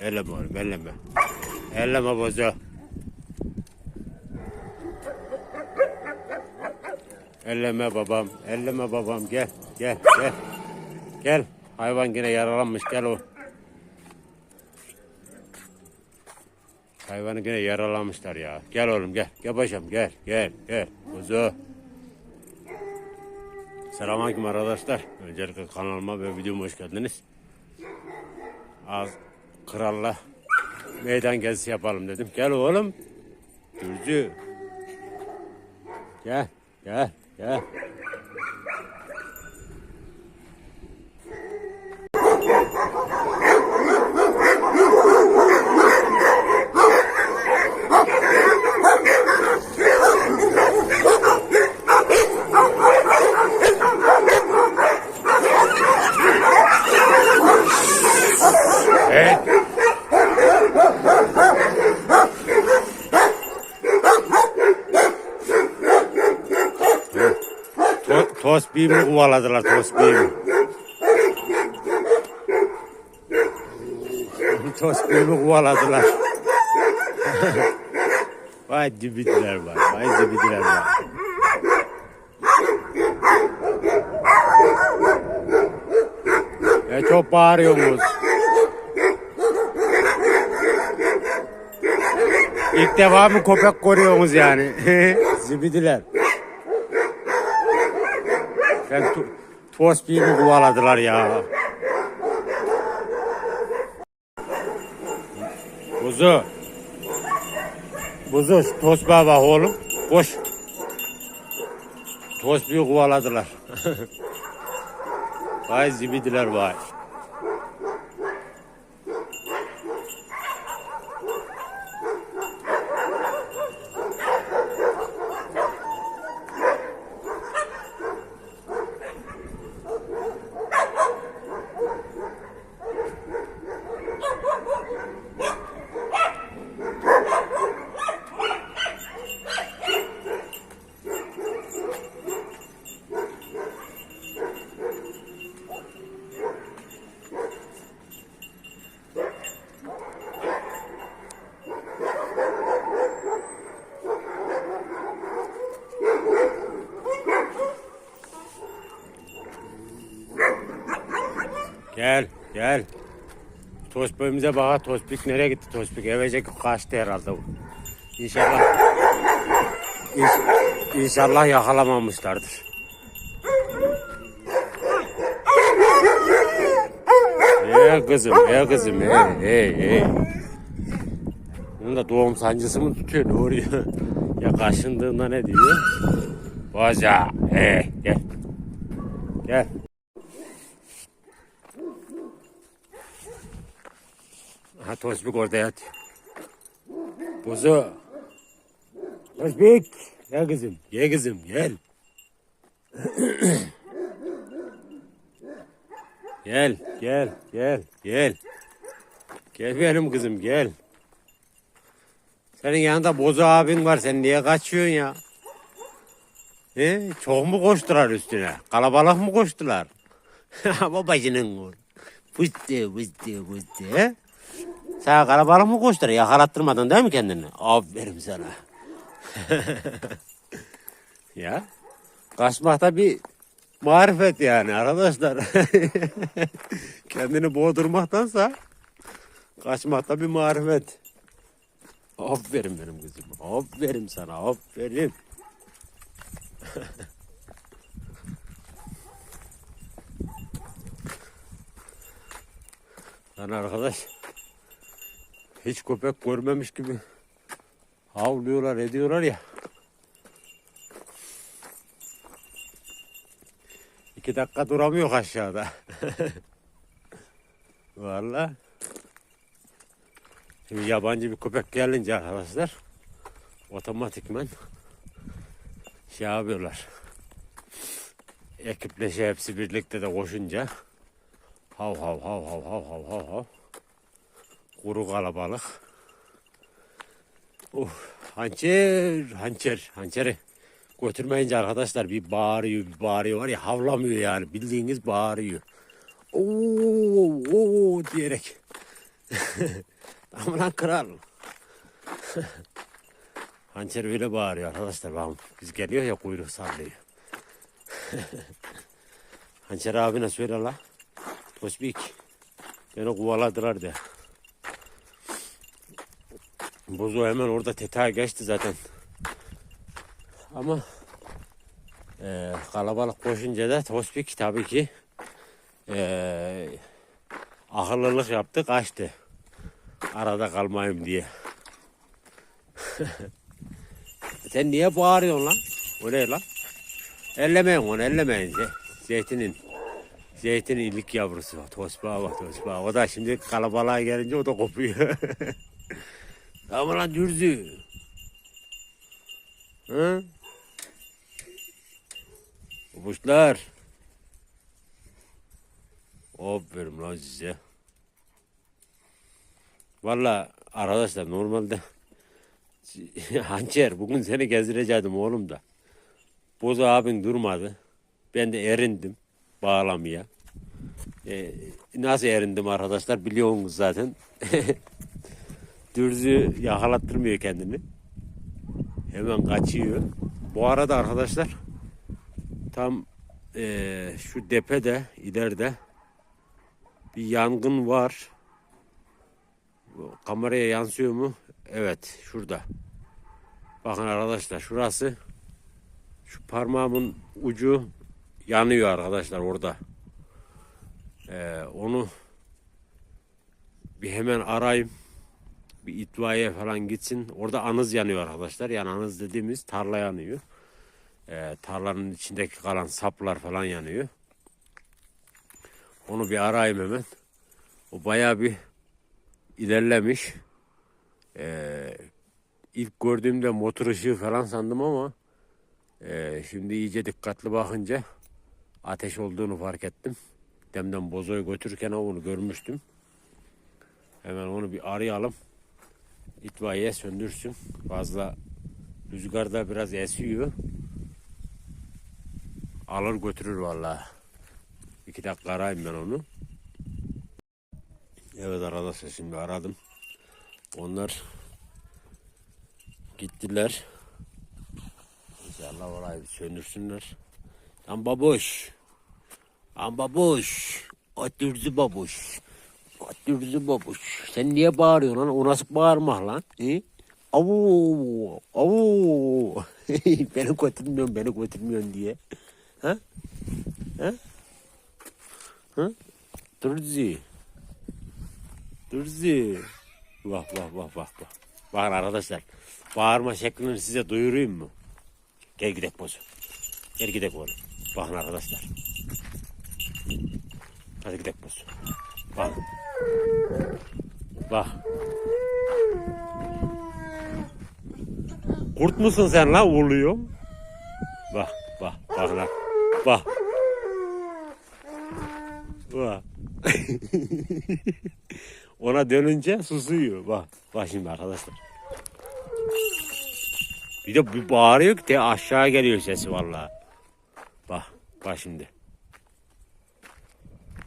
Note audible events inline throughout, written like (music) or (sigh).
Elleme oğlum elleme. Elleme bozu. Elleme babam. Elleme babam. Gel. Gel. Gel. Gel. Hayvan yine yaralanmış. Gel o. Hayvanı yine yaralanmışlar ya. Gel oğlum gel. Gel paşam gel. Gel. Gel. Kuzu. Selamünaleyküm arkadaşlar. Öncelikle kanalıma ve videoma hoş geldiniz. Az kralla meydan gezisi yapalım dedim. Gel oğlum. Gürcü. Gel. Gel. Gel. Evet. To tosbihimi kovaladılar tosbihimi. tosbihimi kovaladılar. vay dibidiler var. Vay dibidiler var. E çok bağırıyorsunuz. İlk defa mı köpek koruyorsunuz yani? (laughs) Zibidiler. Ben to tosbihimi kovaladılar ya. Buzu. Buzu tosbağa bak oğlum. Koş. Tosbihi kovaladılar. (laughs) vay zibidiler vay. Gel, gel. Tospik'imize bak. Tospik nereye gitti Tospik? Evecek kaçtı herhalde. İnşallah. İnş- İnşallah yakalamamışlardır. Hey kızım, hey kızım, hey, hey, hey. Bunun da doğum sancısı mı tutuyor, ne oluyor? ya kaşındığında ne diyor? Boza, hey, gel. Gel. Ha Tosbik orada yatıyor. Buzu. Tosbik. Gel kızım. Gel kızım gel. gel gel gel gel. Gel benim kızım gel. Senin yanında Bozu abin var. Sen niye kaçıyorsun ya? He? Çok mu koştular üstüne? Kalabalık mı koştular? (laughs) Babacının oğlu. Fıstı fıstı fıstı. He? Sen kalabalık mı koştular? Yakalattırmadın değil mi kendini? Aferin sana. (laughs) ya. Kaçmakta bir marifet yani arkadaşlar. (laughs) Kendini boğdurmaktansa kaçmakta bir marifet. Aferin benim kızım. Aferin sana. Aferin. (laughs) Lan arkadaş hiç köpek görmemiş gibi havlıyorlar ediyorlar ya. İki dakika duramıyor aşağıda. (laughs) Vallahi. Şimdi yabancı bir köpek gelince arkadaşlar otomatikman şey yapıyorlar. Ekipleşe hepsi birlikte de koşunca hav hav hav hav hav hav hav hav kuru kalabalık. Uf, hançer, hançer, hançeri götürmeyince arkadaşlar bir bağırıyor, bir bağırıyor var ya havlamıyor yani bildiğiniz bağırıyor. Oo, oo diyerek. (laughs) Tamam lan kral. (laughs) Hançer öyle bağırıyor arkadaşlar bakın. Biz geliyor ya kuyruk sallıyor. (laughs) Hançer abine söyle la. Tosbik. Beni kovaladılar de. Bozo hemen orada tetağa geçti zaten. Ama eee, kalabalık koşunca da Tosbik tabii ki eee akıllılık yaptı kaçtı. Arada kalmayayım diye. (laughs) Sen niye bağırıyorsun lan? O ne lan? Ellemeyin onu ellemeyin. Ze- Zeytinin. Zeytinin ilik yavrusu. Tosbağa bak tosbağa. O da şimdi kalabalığa gelince o da kopuyor. (laughs) Tamam lan dürzü. Hı? Kuşlar. Aferin lan size. Valla arkadaşlar normalde (laughs) Hançer bugün seni gezdirecektim oğlum da. Bozu abin durmadı. Ben de erindim bağlamaya. Ee, nasıl erindim arkadaşlar biliyorsunuz zaten. (laughs) Dürzü yakalattırmıyor kendini. Hemen kaçıyor. Bu arada arkadaşlar tam eee, şu depede ileride bir yangın var. Kameraya yansıyor mu? Evet şurada. Bakın arkadaşlar şurası şu parmağımın ucu yanıyor arkadaşlar orada. Ee, onu bir hemen arayayım. Bir itfaiye falan gitsin. Orada anız yanıyor arkadaşlar. Yani anız dediğimiz tarla yanıyor. Ee, tarlanın içindeki kalan saplar falan yanıyor. Onu bir arayayım hemen. O bayağı bir ilerlemiş. Ee, ilk gördüğümde motor ışığı falan sandım ama ee, şimdi iyice dikkatli bakınca ateş olduğunu fark ettim. Demden bozoyu götürürken onu görmüştüm. Hemen onu bir arayalım. İtfaiye söndürsün. Fazla rüzgarda biraz esiyor. Alır götürür vallahi. İki dakika arayayım ben onu. Evet arkadaşlar şimdi aradım. Onlar gittiler. İnşallah orayı söndürsünler. Lan babuş. Lan babuş. Atürcü babuş. Atürcü babuş. Sen niye bağırıyorsun lan? O nasıl bağırmak lan? He? Avu, avu. (laughs) beni götürmüyorsun, beni götürmüyorsun diye. Ha? Ha? Ha? Durzi. Durzi. Bak bak bak bak bak. Bakın arkadaşlar. Bağırma şeklini size duyurayım mı? Gel gidelim bozu. Gel gidelim oğlum. Bakın arkadaşlar. Hadi gidelim bozu. Bak. Bak. Kurt musun sen lan uluyor? Bak bak bak lan. Bak. Bak. (laughs) Ona dönünce susuyor. Bak. Bak şimdi arkadaşlar. Bir de bir bağırıyor ki de aşağı geliyor sesi vallahi. Bak. Bak şimdi.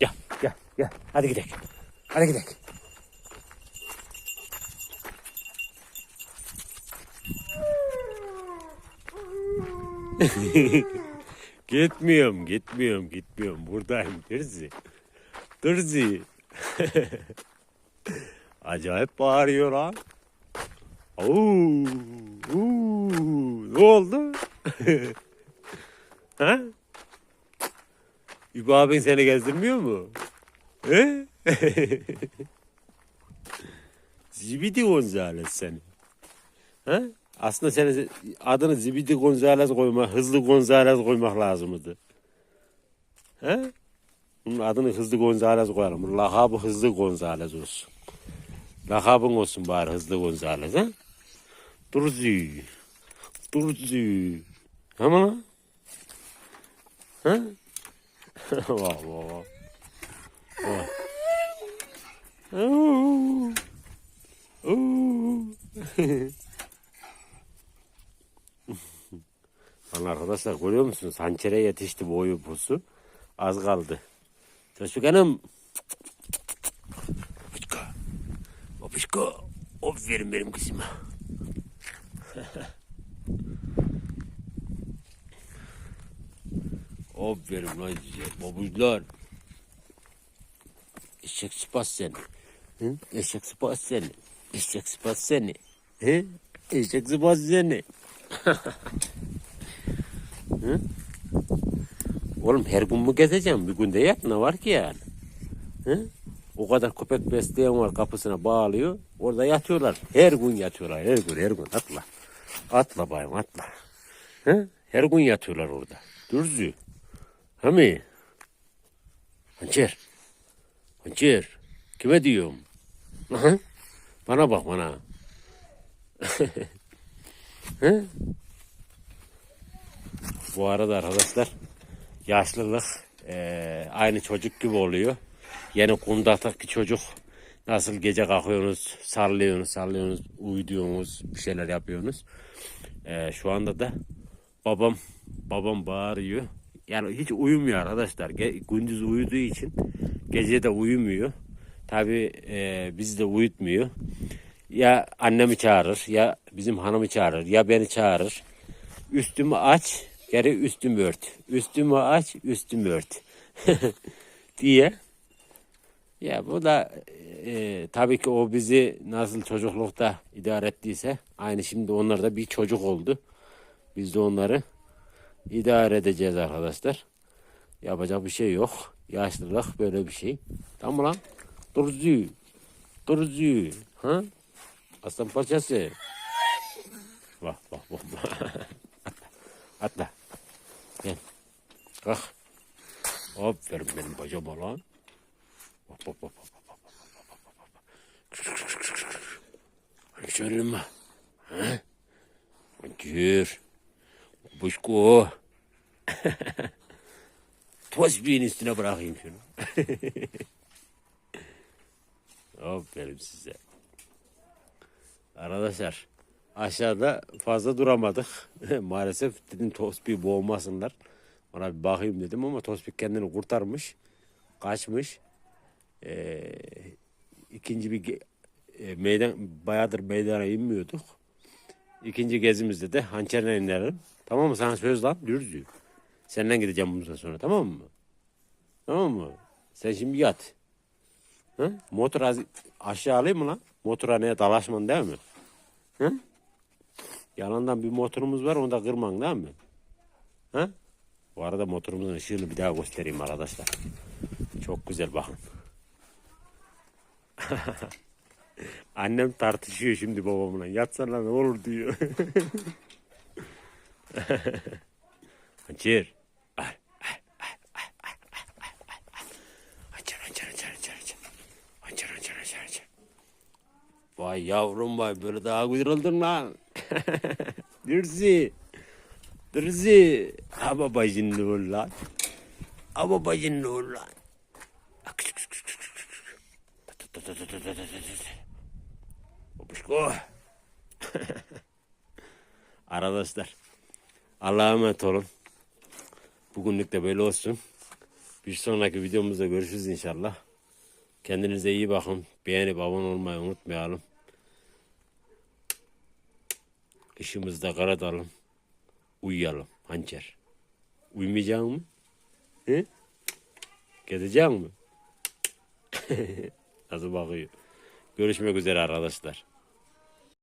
Gel gel gel. Hadi gidelim. Hadi gidelim. (laughs) gitmiyorum, gitmiyorum, gitmiyorum. Buradayım Dırzi. Dırzi. (laughs) Acayip bağırıyor lan. Oo, oo, ne oldu? (laughs) ha? İbo abin seni gezdirmiyor mu? He? (laughs) Zibidi Gonzales seni. Ha? Aslında senin adını Zibidi Gonzales koymak, Hızlı Gonzales koymak lazımdı. Ha? Bunun adını Hızlı Gonzales koyalım. Lakabı Hızlı Gonzales olsun. Lakabın olsun bari Hızlı Gonzales ha? Durzi. Durzi. Ama lan? Ha? (laughs) vah vah. Vah. Oo. (laughs) Oo. Lan arkadaşlar görüyor musunuz? Hançere yetişti boyu pusu. Az kaldı. Çocuk hanım. Babuşka. Babuşko. Aferin benim kızıma. (laughs) Aferin lan size. Babuşlar. Eşek sıpas seni. Hı? Eşek sıpas seni. Eşek sıpas seni. Hı? Eşek sıpas seni. (laughs) Hı? Oğlum her gün mü gezeceğim? Bir günde yat ne var ki yani? Hı? O kadar köpek besleyen var kapısına bağlıyor. Orada yatıyorlar. Her gün yatıyorlar. Her gün her gün atla. Atla bayım atla. Hı? Her gün yatıyorlar orada. Dürzü. Ha mi? Hançer. Hançer. Kime diyorum? Bana bak bana. (laughs) Bu arada arkadaşlar yaşlılık eee, aynı çocuk gibi oluyor. Yeni kundaktaki çocuk nasıl gece kalkıyorsunuz, sallıyorsunuz, sallıyorsunuz, uyuyorsunuz, bir şeyler yapıyorsunuz. Eee, şu anda da babam babam bağırıyor. Yani hiç uyumuyor arkadaşlar. Ge- gündüz uyuduğu için gece de uyumuyor. Tabii eee bizi de uyutmuyor. Ya annemi çağırır, ya bizim hanımı çağırır, ya beni çağırır. Üstümü aç, geri üstümü ört. Üstümü aç, üstümü ört. (laughs) diye. Ya bu da e, tabii ki o bizi nasıl çocuklukta idare ettiyse aynı şimdi onlar da bir çocuk oldu. Biz de onları idare edeceğiz arkadaşlar. Yapacak bir şey yok. Yaşlılık böyle bir şey. Tamam lan? Dorzu. Dorzu. Ha? Aslan parçası. Vah vah vah. vah. (laughs) Atla. Gel. Kalk. Aferin benim bacama lan. Bak bak bak bak. Şöyle Ha? Gir. Babuşko. (laughs) Tosbihin üstüne bırakayım şunu. (laughs) Aferin size. Arkadaşlar aşağıda fazla duramadık. (laughs) Maalesef dedim Tospik boğmasınlar. Ona bir bakayım dedim ama Tospik kendini kurtarmış. Kaçmış. Ee, ikinci bir e, meydan bayağıdır meydana inmiyorduk. İkinci gezimizde de hançerle inelim. Tamam mı? Sana söz lan dürzü. Senden gideceğim bundan sonra tamam mı? Tamam mı? Sen şimdi yat. Hı? Motor az aşağı alayım mı lan? Motora dalaşman değil mi? Hı? Yalandan bir motorumuz var onu da kırman değil mi? Hı? Bu arada motorumuzun ışığını bir daha göstereyim arkadaşlar. Çok güzel bakın. (laughs) Annem tartışıyor şimdi babamla. Yatsana ne olur diyor. (laughs) Hançer. Al, al, al, al, al, al, al, al. Hançer, hançer, hançer, hançer, hançer. Hançer, hançer, hançer, hançer. Vay yavrum vay böyle daha oldun lan. (laughs) Dürzi. Dürzi. Ha babacın ne ol lan. Ha babacın ne ol lan. Babuşko. (laughs) Arkadaşlar. Allah'a emanet olun. Bugünlük de böyle olsun. Bir sonraki videomuzda görüşürüz inşallah. Kendinize iyi bakın. Beğenip abone olmayı unutmayalım. Kışımızda kara dalın. Uyuyalım. Hançer. Uyumayacak mı? He? Gezecek mi? (laughs) Nasıl bakıyor? Görüşmek üzere arkadaşlar.